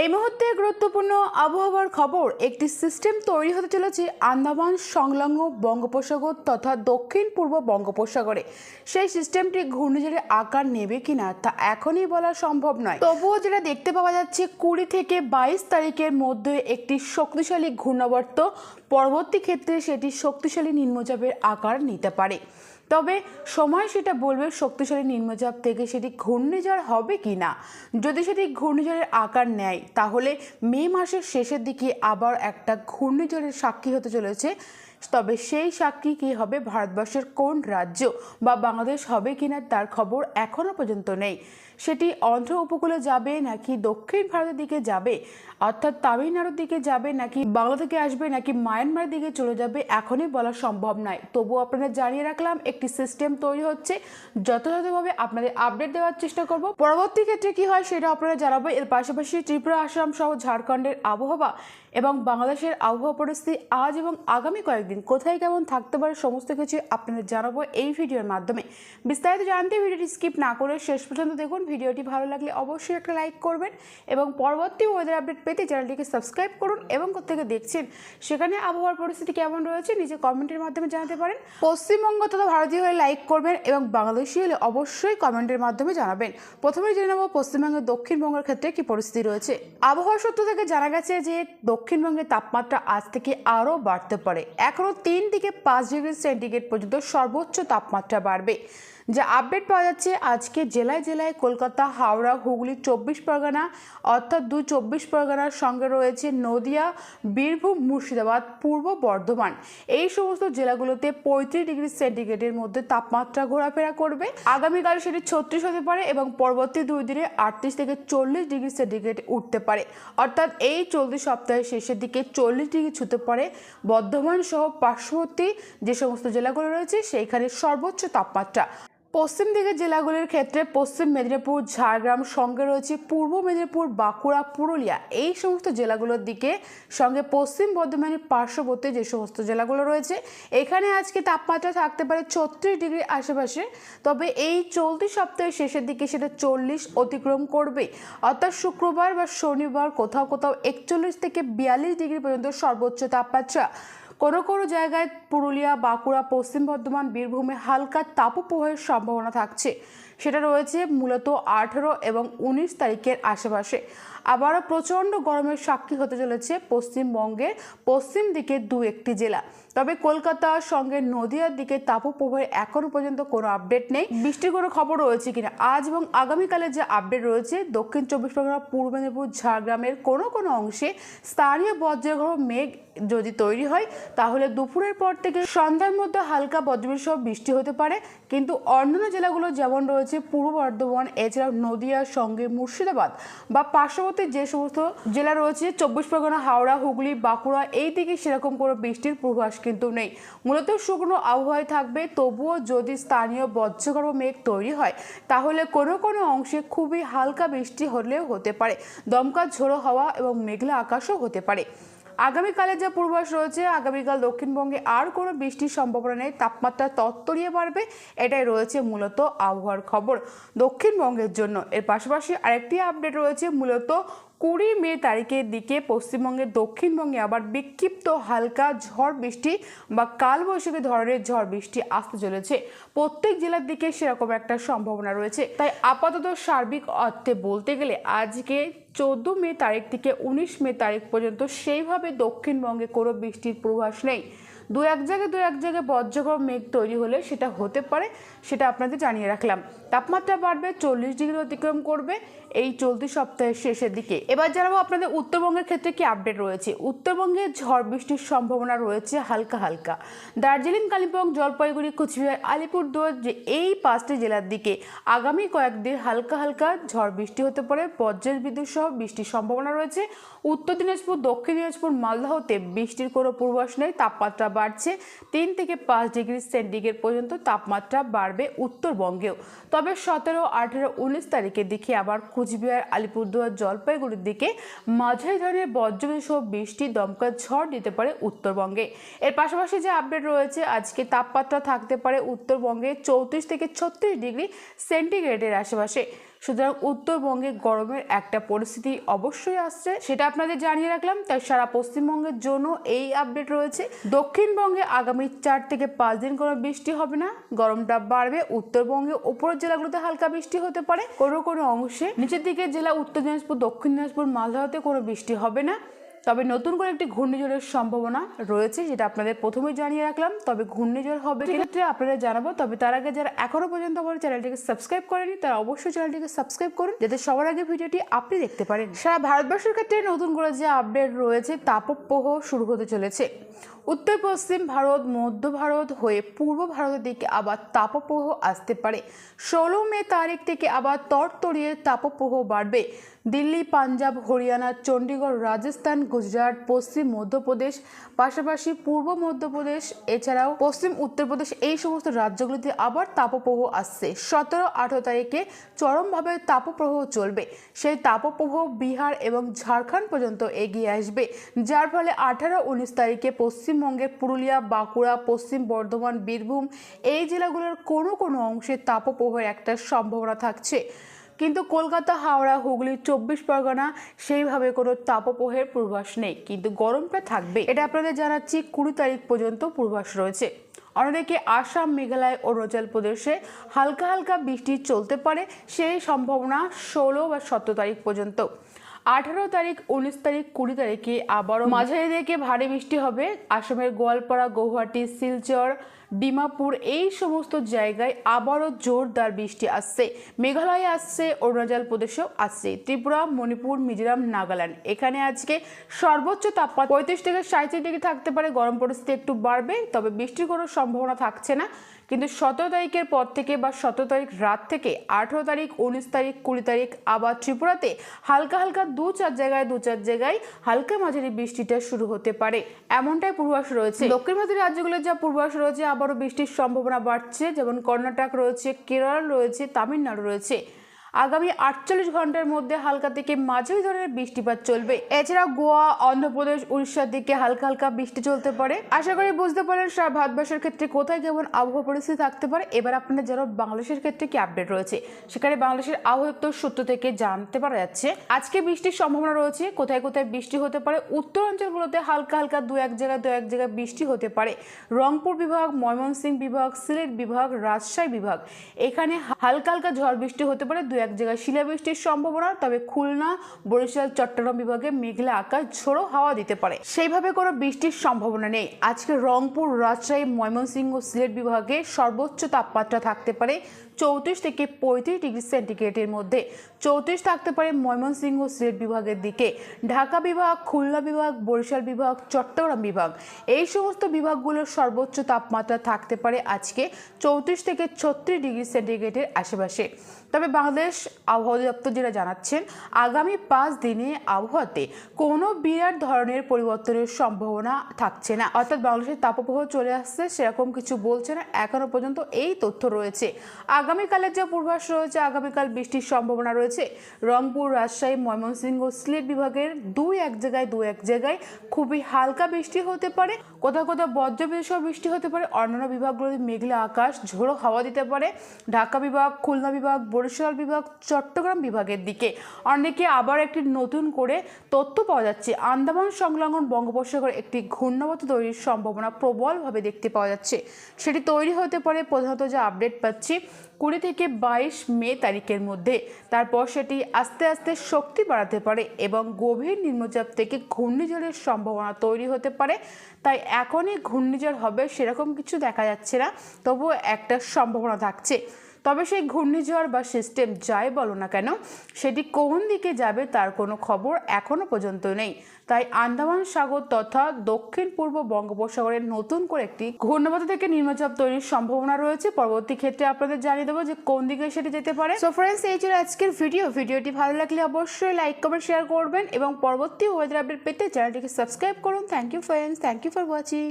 এই মুহূর্তে গুরুত্বপূর্ণ আবহাওয়ার খবর, একটি সিস্টেম তৈরি হতে চলেছে আন্দামান সংলগ্ন বঙ্গোপসাগর তথা দক্ষিণ পূর্ব বঙ্গোপসাগরে। সেই সিস্টেমটি ঘূর্ণিঝড়ের আকার নেবে কিনা তা এখনই বলা সম্ভব নয়। তবুও যেটা দেখতে পাওয়া যাচ্ছে, কুড়ি থেকে বাইশ তারিখের মধ্যে একটি শক্তিশালী ঘূর্ণাবর্ত পরবর্তী ক্ষেত্রে সেটি শক্তিশালী নিম্নচাপের আকার নিতে পারে। তবে সময় সেটা বলবে শক্তিশালী নিম্নচাপ থেকে সেটি ঘূর্ণিঝড় হবে কি না? যদি সেটি ঘূর্ণিঝড়ের আকার নেয়, তাহলে মে মাসের শেষের দিকে আবার একটা ঘূর্ণিঝড়ের সাক্ষী হতে চলেছে। তবে সেই সাক্ষী কি হবে? ভারতবর্ষের কোন রাজ্য বা বাংলাদেশ হবে কিনা তার খবর এখনও পর্যন্ত নেই। সেটি অন্ধ্র উপকূলে যাবে নাকি দক্ষিণ ভারতের দিকে যাবে, অর্থাৎ তামিলনাড়ুর দিকে যাবে নাকি বাংলা থেকে আসবে নাকি মায়ানমারের দিকে চলে যাবে, এখনই বলা সম্ভব নয়। তবু আপনাদের জানিয়ে রাখলাম, একটি সিস্টেম তৈরি হচ্ছে। যথাযথভাবে আপনাদের আপডেট দেওয়ার চেষ্টা করব। পরবর্তী ক্ষেত্রে কি হয় সেটা আপনারা জানাব। এর পাশাপাশি ত্রিপুরা, আসাম সহ ঝাড়খণ্ডের আবহাওয়া এবং বাংলাদেশের আবহাওয়া পরিস্থিতি আজ এবং আগামী কয়েকদিন কোথায় কেমন থাকতে পারে সমস্ত কিছু আপনাদের জানাব এই ভিডিওর মাধ্যমে। বিস্তারিত জানতে ভিডিওটি স্কিপ না করে শেষ পর্যন্ত দেখুন। ভিডিওটি ভালো লাগলে অবশ্যই একটা লাইক করবেন এবং পরবর্তী ওয়েদার আপডেট পেতে চ্যানেলটিকে সাবস্ক্রাইব করুন এবং কোথেকে দেখছেন। সেখানে আবহাওয়ার পরিস্থিতি কেমন রয়েছে নিজে কমেন্টের মাধ্যমে জানাতে পারেন। পশ্চিমবঙ্গ তথা ভারতীয় হলে লাইক করবেন এবং বাংলাদেশি হলে অবশ্যই কমেন্টের মাধ্যমে জানাবেন। প্রথমে জেনে নেব পশ্চিমবঙ্গের দক্ষিণবঙ্গের ক্ষেত্রে কি পরিস্থিতি রয়েছে। আবহাওয়া সূত্র থেকে জানা গেছে যে দক্ষিণবঙ্গের তাপমাত্রা আজ থেকে আরও বাড়তে পারে। এখনও তিন থেকে পাঁচ ডিগ্রি সেন্টিগ্রেড পর্যন্ত সর্বোচ্চ তাপমাত্রা বাড়বে। যা আপডেট পাওয়া যাচ্ছে, আজকে জেলায় জেলায় কলকাতা, হাওড়া, হুগলি, চব্বিশ পরগনা অর্থাৎ দু চব্বিশ পরগনার সঙ্গে রয়েছে নদিয়া, বীরভূম, মুর্শিদাবাদ, পূর্ব বর্ধমান। এই সমস্ত জেলাগুলোতে পঁয়ত্রিশ ডিগ্রি সেন্টিগ্রেডের মধ্যে তাপমাত্রা ঘোরাফেরা করবে। আগামীকাল সেটি ছত্রিশ হতে পারে এবং পরবর্তী দুই দিনে আটত্রিশ থেকে চল্লিশ ডিগ্রি সেন্টিগ্রেড উঠতে পারে। অর্থাৎ এই চলতি সপ্তাহের শেষের দিকে চল্লিশ ডিগ্রি ছুতে পারে বর্ধমান সহ পার্শ্ববর্তী যে সমস্ত জেলাগুলো রয়েছে, সেইখানে সর্বোচ্চ তাপমাত্রা। পশ্চিম দিকের জেলাগুলির ক্ষেত্রে পশ্চিম মেদিনীপুর, ঝাড়গ্রাম, সঙ্গে রয়েছে পূর্ব মেদিনীপুর, বাঁকুড়া, পুরুলিয়া। এই সমস্ত জেলাগুলোর দিকে সঙ্গে পশ্চিম বর্ধমানের পার্শ্ববর্তী যে সমস্ত জেলাগুলো রয়েছে, এখানে আজকে তাপমাত্রা থাকতে পারে ছত্রিশ ডিগ্রি আশেপাশে। তবে এই চলতি সপ্তাহের শেষের দিকে সেটা চল্লিশ অতিক্রম করবে। অর্থাৎ শুক্রবার বা শনিবার কোথাও কোথাও একচল্লিশ থেকে বিয়াল্লিশ ডিগ্রি পর্যন্ত সর্বোচ্চ তাপমাত্রা। কোনো কোনো জায়গায় পুরুলিয়া, বাঁকুড়া, পশ্চিম বর্ধমান, বীরভূমে হালকা তাপপ্রবাহের সম্ভাবনা থাকছে। সেটা রয়েছে মূলত আঠেরো এবং উনিশ তারিখের আশেপাশে। আবারও প্রচণ্ড গরমের সাক্ষী হতে চলেছে পশ্চিমবঙ্গের পশ্চিম দিকে দু একটি জেলা। তবে কলকাতার সঙ্গে নদিয়ার দিকে তাপপ্রবাহের এখনও পর্যন্ত কোনো আপডেট নেই। বৃষ্টির কোনো খবর রয়েছে কিনা? আজ এবং আগামীকালের যে আপডেট রয়েছে, দক্ষিণ চব্বিশ পরগনা, পূর্ব মেদিনীপুর, ঝাড়গ্রামের কোনো কোনো অংশে স্থানীয় বজ্রগ্রহ, মেঘ যদি তৈরি হয়, তাহলে দুপুরের পর থেকে সন্ধ্যার মধ্যে হালকা বজ্রবিদ্যুৎ সহ বৃষ্টি হতে পারে। কিন্তু অন্যান্য জেলাগুলো যেমন রয়েছে, পূর্ব বর্ধমান, এছাড়াও নদিয়ার সঙ্গে মুর্শিদাবাদ বা পার্শ্ববর্তী যে সমস্ত জেলা রয়েছে, চব্বিশ পরগনা, হাওড়া, হুগলি, বাঁকুড়া এই দিকে সেরকম কোনো বৃষ্টির পূর্বাস কিন্তু নেই। মূলত শুকনো আবহাওয়ায় থাকবে, তবুও যদি স্থানীয় বজ্রগর্ভ মেঘ তৈরি হয়, তাহলে কোনো কোনো অংশে খুবই হালকা বৃষ্টি হলেও হতে পারে। দমকা ঝোড়ো হাওয়া এবং মেঘলা আকাশও হতে পারে। আগামীকালের যা পূর্বাস রয়েছে, আগামীকাল দক্ষিণবঙ্গে আর কোনো বৃষ্টির সম্ভাবনা নেই। তাপমাত্রা তত্তরিয়ে বাড়বে, এটাই রয়েছে মূলত আবহাওয়ার খবর দক্ষিণবঙ্গের জন্য। এর পাশাপাশি আরেকটি আপডেট রয়েছে, মূলত কুড়ি মে তারিখের দিকে পশ্চিমবঙ্গের দক্ষিণবঙ্গে আবার বিক্ষিপ্ত হালকা ঝড় বৃষ্টি বা কালবৈশাখী ধরনের ঝড় বৃষ্টি আসতে চলেছে। প্রত্যেক জেলার দিকে সেরকম একটা সম্ভাবনা রয়েছে। তাই আপাতত সার্বিক অর্থে বলতে গেলে আজকে চোদ্দ মে তারিখ থেকে উনিশ মে তারিখ পর্যন্ত সেইভাবে দক্ষিণবঙ্গে কোনো বৃষ্টির পূর্বাস নেই। দু এক জায়গায় দু এক জায়গায় বজ্রগড় মেঘ তৈরি হলে সেটা হতে পারে, সেটা আপনাদের জানিয়ে রাখলাম। তাপমাত্রা বাড়বে, চল্লিশ ডিগ্রি অতিক্রম করবে এই চলতি সপ্তাহের শেষের দিকে। এবার জানাব আপনাদের উত্তরবঙ্গের ক্ষেত্রে কি আপডেট রয়েছে? উত্তরবঙ্গে ঝড় বৃষ্টির সম্ভাবনা রয়েছে হালকা হালকা। দার্জিলিং, কালিম্পং, জলপাইগুড়ি, কুচবিহার, আলিপুরদুয়ার যে এই পাঁচটি জেলার দিকে আগামী কয়েকদিন হালকা হালকা ঝড় বৃষ্টি হতে পারে। বজ্রের বিদ্যুৎ সহ বৃষ্টির সম্ভাবনা রয়েছে। উত্তর দিনাজপুর, দক্ষিণ দিনাজপুর মালদাহতে বৃষ্টির কোনো পূর্বাস নেই। তাপমাত্রা বাড়ছে। তিন থেকে পাঁচ ডিগ্রি সেন্টিগ্রেড পর্যন্ত তাপমাত্রা বাড়বে উত্তরবঙ্গেও। তবে সতেরো, আঠেরো, উনিশ তারিখের দিকে আবার কুচবিহার, আলিপুরদুয়ার, জলপাইগুড়ির দিকে মাঝারি ধরনের বজ্রবিদ্যুৎ সহ বৃষ্টি, দমকা ঝড় দিতে পারে উত্তরবঙ্গে। এর পাশাপাশি যে আপডেট রয়েছে, আজকে তাপমাত্রা থাকতে পারে উত্তরবঙ্গে চৌত্রিশ থেকে ছত্রিশ ডিগ্রি সেন্টিগ্রেডের আশেপাশে। সুতরাং উত্তরবঙ্গে গরমের একটা পরিস্থিতি অবশ্যই আসছে, সেটা আপনাদের জানিয়ে রাখলাম। তাই সারা পশ্চিমবঙ্গের জন্য এই আপডেট রয়েছে। দক্ষিণবঙ্গে আগামী চার থেকে পাঁচ দিন কোনো বৃষ্টি হবে না। গরমটা বাড়বে। উত্তরবঙ্গে উপরের জেলাগুলোতে হালকা বৃষ্টি হতে পারে। কোনো কোনো অংশে নিচের দিকে জেলা উত্তর দিনাজপুর, দক্ষিণ দিনাজপুর, মালদাতে কোনো বৃষ্টি হবে না। তবে নতুন করে একটি ঘূর্ণিঝড়ের সম্ভাবনা রয়েছে, যেটা আপনাদের প্রথমেই জানিয়ে রাখলাম। তবে ঘূর্ণিঝড় হবে ক্ষেত্রে আপনারা জানাব। তবে তার আগে যারা এখনও পর্যন্ত আমার চ্যানেলটিকে সাবস্ক্রাইব করেনি, তারা অবশ্যই চ্যানেলটিকে সাবস্ক্রাইব করুন, যাতে সবার আগে ভিডিওটি আপনি দেখতে পারেন। সারা ভারতবর্ষের ক্ষেত্রে নতুন করে যে আপডেট রয়েছে তাপপ্রহ শুরু হতে চলেছে। উত্তর পশ্চিম ভারত, মধ্য ভারত হয়ে পূর্ব ভারতের দিকে আবার তাপপ্রহ আসতে পারে। ষোলো মে তারিখ থেকে আবার তরতরিয়ে তাপপ্রহ বাড়বে। দিল্লি, পাঞ্জাব, হরিয়ানা চণ্ডীগড় রাজস্থান, গুজরাট, পশ্চিম মধ্যপ্রদেশ, পাশাপাশি পূর্ব মধ্যপ্রদেশ, এছাড়াও পশ্চিম উত্তরপ্রদেশ, এই সমস্ত রাজ্যগুলিতে আবার তাপপ্রবাহ আসছে। সতেরো আঠেরো তারিখে চরমভাবে তাপপ্রবাহ চলবে। সেই তাপপ্রবাহ বিহার এবং ঝাড়খণ্ড পর্যন্ত এগিয়ে আসবে, যার ফলে আঠারো, উনিশ তারিখে পশ্চিমবঙ্গের পুরুলিয়া, বাঁকুড়া, পশ্চিম বর্ধমান, বীরভূম এই জেলাগুলোর কোনো কোনো অংশে তাপপ্রবাহের একটা সম্ভাবনা থাকছে। কিন্তু কলকাতা, হাওড়া, হুগলি, চব্বিশ পরগনা সেইভাবে কোনো তাপপ্রহের পূর্বাস নেই। কিন্তু গরমটা থাকবে। এটা আপনাদের জানাচ্ছি, কুড়ি তারিখ পর্যন্ত পূর্বাস রয়েছে। অন্যদিকে আসাম, মেঘালয় অরুণাচল প্রদেশে হালকা হালকা বৃষ্টি চলতে পারে, সেই সম্ভাবনা ষোলো বা সতেরো তারিখ পর্যন্ত। আঠারো তারিখ উনিশ তারিখ কুড়ি তারিখে আবারও মাঝারি থেকে ভারী বৃষ্টি হবে। আসামের গোয়ালপাড়া গৌহাটি শিলচর ডিমাপুর এই সমস্ত জায়গায় আবারও জোরদার বৃষ্টি আসছে। মেঘালয়ে আসছে অরুণাচল প্রদেশেও আসছে। ত্রিপুরা মণিপুর মিজোরাম নাগাল্যান্ড। এখানে আজকে সর্বোচ্চ তাপমাত্রা পঁয়ত্রিশ থেকে সাঁত্রিশ ডিগ্রি থাকতে পারে। গরম পরিস্থিতি একটু বাড়বে তবে বৃষ্টির কোনো সম্ভাবনা থাকছে না। কিন্তু সতেরো তারিখের পর থেকে বা সতেরো তারিখ রাত থেকে আঠেরো তারিখ, উনিশ তারিখ, কুড়ি তারিখ, আবার ত্রিপুরাতে হালকা হালকা দু চার জায়গায়, দু চার জায়গায় হালকা মাঝারি বৃষ্টিটা শুরু হতে পারে। এমনটাই পূর্বাস রয়েছে। দক্ষিণ ভারতের রাজ্যগুলোর যা পূর্বাস রয়েছে, আবারও বৃষ্টির সম্ভাবনা বাড়ছে। যেমন কর্ণাটক রয়েছে, কেরল রয়েছে, তামিলনাড়ু রয়েছে। আগামী আটচল্লিশ ঘণ্টার মধ্যে হালকা থেকে মাঝারি ধরনের বৃষ্টিপাত চলবে। এছাড়া গোয়া, অন্ধ্রপ্রদেশ, উড়িষ্যার দিকে হালকা হালকা বৃষ্টি চলতে পারে। আশা করি বুঝতে পারেন সারা ভারতবর্ষের ক্ষেত্রে কোথায় কেমন আবহাওয়া পরিস্থিতি থাকতে পারে। এবার আপনাদের যারা বাংলাদেশের ক্ষেত্রে কি আপডেট রয়েছে। সেখানে বাংলাদেশের আবহাওয়া সূত্র থেকে জানতে পারা যাচ্ছে, আজকে বৃষ্টির সম্ভাবনা রয়েছে। কোথায় কোথায় বৃষ্টি হতে পারে? উত্তরাঞ্চলগুলোতে হালকা হালকা দু এক জায়গায়, দু এক জায়গায় বৃষ্টি হতে পারে। রংপুর বিভাগ, ময়মনসিংহ বিভাগ, সিলেট বিভাগ, রাজশাহী বিভাগ। এখানে হালকা হালকা ঝড় বৃষ্টি হতে পারে। দু এক জায়গায় শিলাবৃষ্টির সম্ভাবনা, তবে খুলনা, বরিশাল, চট্টগ্রাম বিভাগে মেঘলা আকাশ, ঝোড়ো হাওয়া দিতে পারে। সেইভাবে কোনো বৃষ্টির সম্ভাবনা নেই। আজকে রংপুর, রাজশাহী, ময়মনসিংহ সিলেট বিভাগে সর্বোচ্চ তাপমাত্রা থাকতে পারে চৌত্রিশ থেকে পঁয়ত্রিশ ডিগ্রি সেন্টিগ্রেডের মধ্যে। চৌত্রিশ থাকতে পারে ময়মনসিংহ সিলেট বিভাগের দিকে। ঢাকা বিভাগ, খুলনা বিভাগ, বরিশাল বিভাগ, চট্টগ্রাম বিভাগ। এই সমস্ত বিভাগগুলোর সর্বোচ্চ তাপমাত্রা থাকতে পারে আজকে চৌত্রিশ থেকে ছত্রিশ ডিগ্রি সেন্টিগ্রেডের আশেপাশে। তবে বাংলাদেশ আবহাওয়া দপ্তর যেটা জানাচ্ছেন, আগামী পাঁচ দিনে আবহাওয়াতে কোনো বিরাট ধরনের পরিবর্তনের সম্ভাবনা থাকছে না। অর্থাৎ বাংলাদেশের তাপপ্রবাহ চলে আসছে, সেরকম কিছু বলছে না। এখনও পর্যন্ত এই তথ্য রয়েছে। আগামীকালের যা পূর্বাস রয়েছে, আগামীকাল বৃষ্টির সম্ভাবনা রয়েছে। রংপুর, রাজশাহী, ময়মনসিংহ, সিলেট বিভাগের দুই এক জায়গায় দু এক জায়গায় খুবই হালকা বৃষ্টি হতে পারে। কোথাও কোথাও বজ্রবিদ্যুৎ বৃষ্টি হতে পারে। অন্যান্য বিভাগগুলোতে মেঘলা আকাশ, ঝোড়ো হাওয়া দিতে পারে। ঢাকা বিভাগ, খুলনা বিভাগ, বরিশাল বিভাগ চট্টগ্রাম বিভাগের দিকে। অনেকে আবার একটি নতুন করে তথ্য পাওয়া যাচ্ছে। আন্দামান সংলগ্ন বঙ্গোপসাগর একটি ঘূর্ণাবর্ত তৈরির সম্ভাবনা প্রবলভাবে দেখতে পাওয়া যাচ্ছে। সেটি তৈরি হতে পারে প্রধানত যা আপডেট পাচ্ছি কুড়ি থেকে বাইশ মে তারিখের মধ্যে। তারপর সেটি আস্তে আস্তে শক্তি বাড়াতে পারে এবং গভীর নিম্নচাপ থেকে ঘূর্ণিঝড়ের সম্ভাবনা তৈরি হতে পারে। তাই এখনই ঘূর্ণিঝড় হবে সেরকম কিছু দেখা যাচ্ছে না, তবুও একটা সম্ভাবনা থাকছে। তবে সেই ঘূর্ণিঝড় বা সিস্টেম যাই বলো না কেন, সেটি কোন দিকে যাবে তার কোনো খবর এখনও পর্যন্ত নেই। তাই আন্দামান সাগর তথা দক্ষিণ পূর্ব বঙ্গোপসাগরের নতুন করে একটি ঘূর্ণাবর্ত থেকে নিম্নচাপ তৈরির সম্ভাবনা রয়েছে। পরবর্তী ক্ষেত্রে আপনাদের জানিয়ে দেবো যে কোন দিকে সেটি যেতে পারে। সো ফ্রেন্ডস এই ছিল আজকের ভিডিও ভিডিওটি ভালো লাগলে অবশ্যই লাইক কমেন্ট শেয়ার করবেন এবং পরবর্তী ওয়েদার আপডেট পেতে চ্যানেলটিকে সাবস্ক্রাইব করুন। Thank you friends thank you for watching